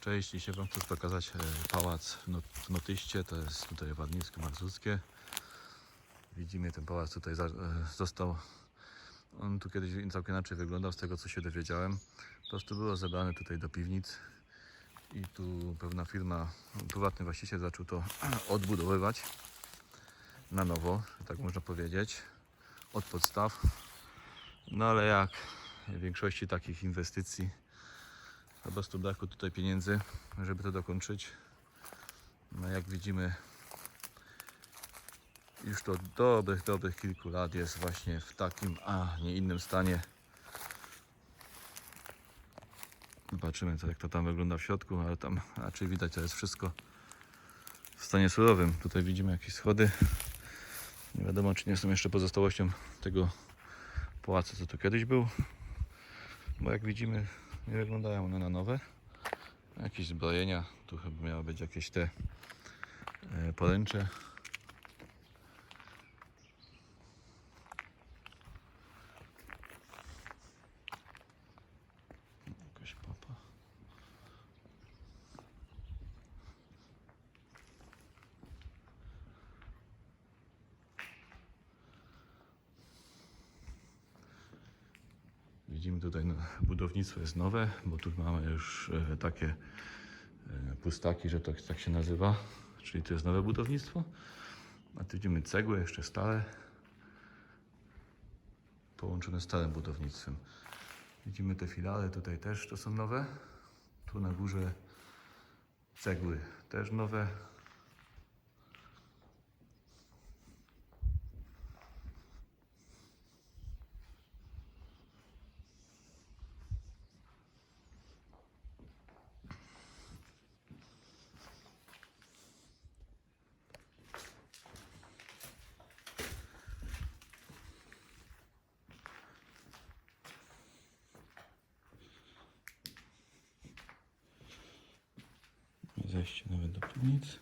Cześć, dzisiaj Wam chcę pokazać e, pałac w Not- w Notyście, to jest tutaj Wadnicko-Mazurskie. Widzimy ten pałac tutaj e, został, on tu kiedyś całkiem inaczej wyglądał z tego co się dowiedziałem. Po prostu było zebrane tutaj do piwnic i tu pewna firma, prywatny właściciel zaczął to odbudowywać na nowo, tak można powiedzieć, od podstaw. No ale jak w większości takich inwestycji po prostu tutaj pieniędzy, żeby to dokończyć. No jak widzimy, już to dobrych, dobrych kilku lat jest właśnie w takim, a nie innym stanie. Zobaczymy, co, jak to tam wygląda w środku, ale tam raczej widać, to jest wszystko w stanie surowym. Tutaj widzimy jakieś schody. Nie wiadomo, czy nie są jeszcze pozostałością tego pałacu, co tu kiedyś był. Bo jak widzimy, nie wyglądają one na nowe. Jakieś zbrojenia, tu chyba miały być jakieś te e, poręcze. Widzimy tutaj no, budownictwo jest nowe, bo tu mamy już e, takie e, pustaki, że to tak się nazywa, czyli to jest nowe budownictwo. A tu widzimy cegły, jeszcze stare, połączone z starym budownictwem. Widzimy te filary, tutaj też to są nowe. Tu na górze cegły też nowe. Zejście nawet do piwnic.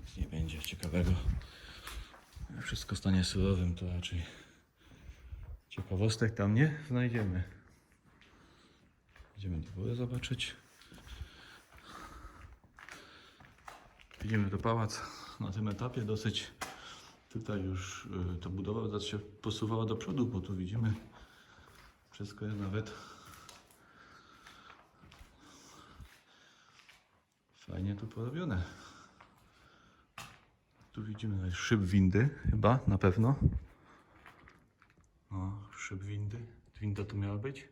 Nic nie będzie ciekawego. Jak Wszystko stanie surowym, to raczej ciekawostek tam nie znajdziemy. Idziemy do góry zobaczyć. Widzimy to pałac na tym etapie dosyć tutaj już y, ta budowa się posuwała do przodu, bo tu widzimy wszystko jest nawet Fajnie tu porobione. Tu widzimy szyb windy, chyba, na pewno. O, szyb windy. Winda tu miała być.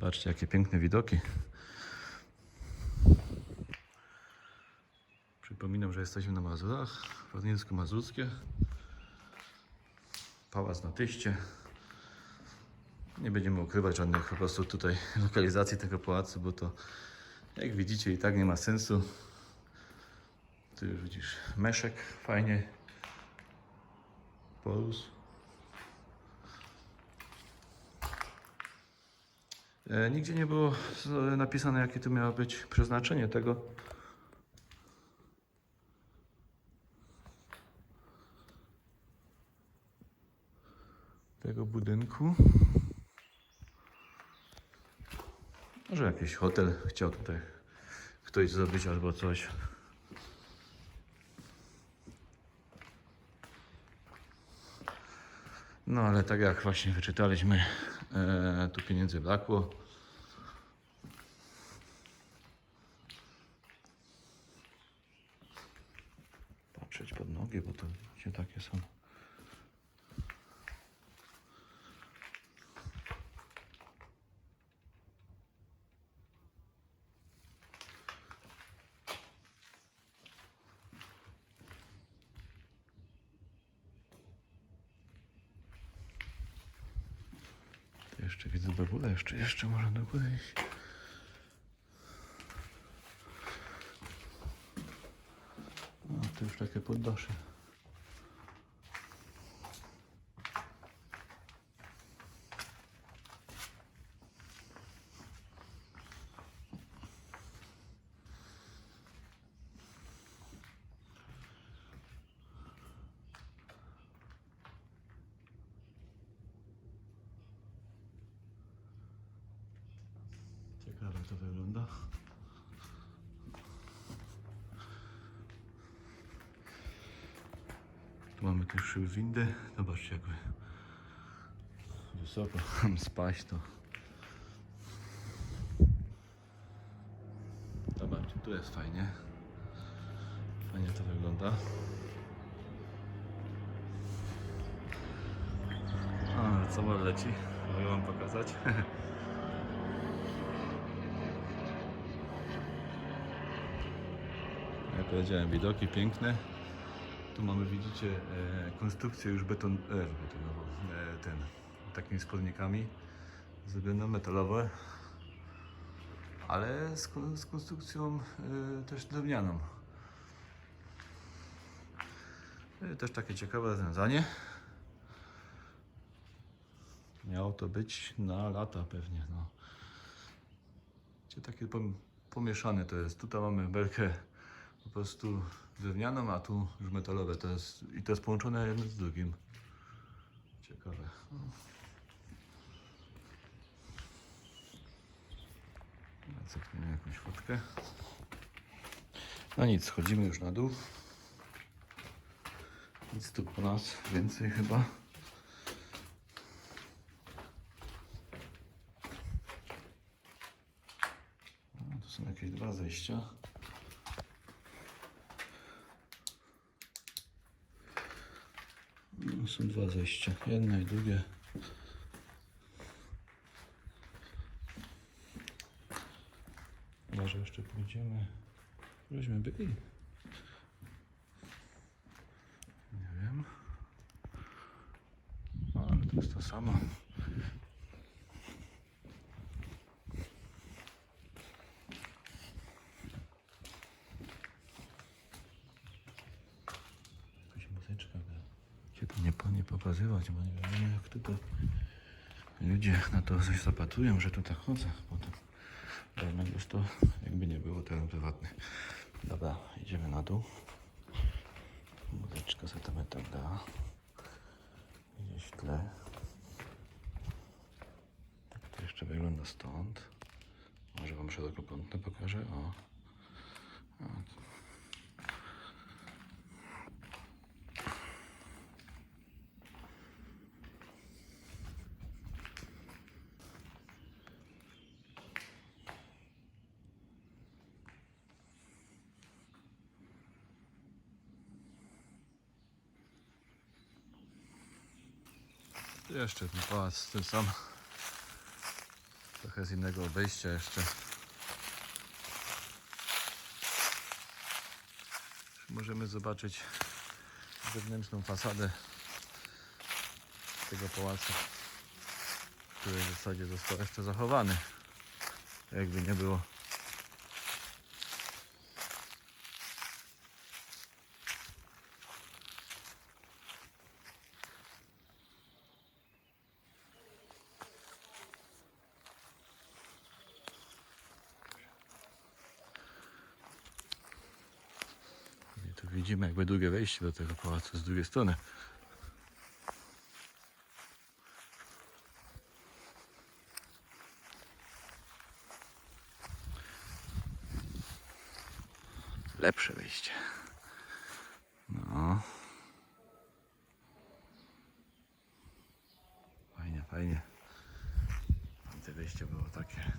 Patrzcie, jakie piękne widoki. Że jesteśmy na Mazurach, Wadnicko-Mazurskie. Pałac na Tyście. Nie będziemy ukrywać żadnych po prostu tutaj lokalizacji tego pałacu, bo to jak widzicie i tak nie ma sensu. Tu już widzisz meszek fajnie porósł. E, nigdzie nie było napisane jakie tu miało być przeznaczenie tego. Tego budynku. Może jakiś hotel chciał tutaj ktoś zrobić albo coś. No ale tak jak właśnie wyczytaliśmy, e, tu pieniędzy brakło. Patrzeć pod nogi, bo to gdzie takie są. Tu jeszcze widzę do góry, jeszcze, jeszcze może do góry iść. No, to już takie poddasze. Jak to wygląda. Tu mamy też szyby windy. Zobaczcie jakby wysoko spaść to. Zobaczcie, tu jest fajnie. Fajnie to wygląda. A, co może leci? Mogę wam pokazać. Jak powiedziałem, widoki piękne. Tu mamy, widzicie, e, konstrukcję już beton, e, betonową, e, ten, takimi składnikami zrobione metalowe, ale z, z konstrukcją e, też drewnianą. E, też takie ciekawe rozwiązanie. Miało to być na lata pewnie, no. Gdzie takie pom- pomieszane to jest. Tutaj mamy belkę po prostu drewnianą, a tu już metalowe. To jest, I to jest połączone jedno z drugim. Ciekawe. Zacepnijmy jakąś fotkę. No nic, schodzimy już na dół. Nic tu po nas więcej chyba. No, tu są jakieś dwa zejścia. No, są dwa zejścia, jedno i drugie. Może jeszcze pójdziemy. Żeśmy byli. Nie wiem. Ale to jest to samo. Jakaś muzyczka. gra. Się tu pokazywać, bo nie wiadomo jak tutaj ludzie na to coś że tu tak chodzę potem. Jednak jest to jakby nie było teren prywatny. Dobra, idziemy na dół. Sobie tam tak da. Gdzieś w tle. Tak to jeszcze wygląda stąd. Może wam szerokokątne pokażę. O. o. jeszcze ten pałac, ten sam. Trochę z innego obejścia jeszcze. Możemy zobaczyć zewnętrzną fasadę tego pałacu, który w zasadzie został jeszcze zachowany. Jakby nie było. Widzimy jakby drugie wejście do tego pałacu z drugiej strony. Lepsze wejście. No. Fajnie, fajnie. Te wejście było takie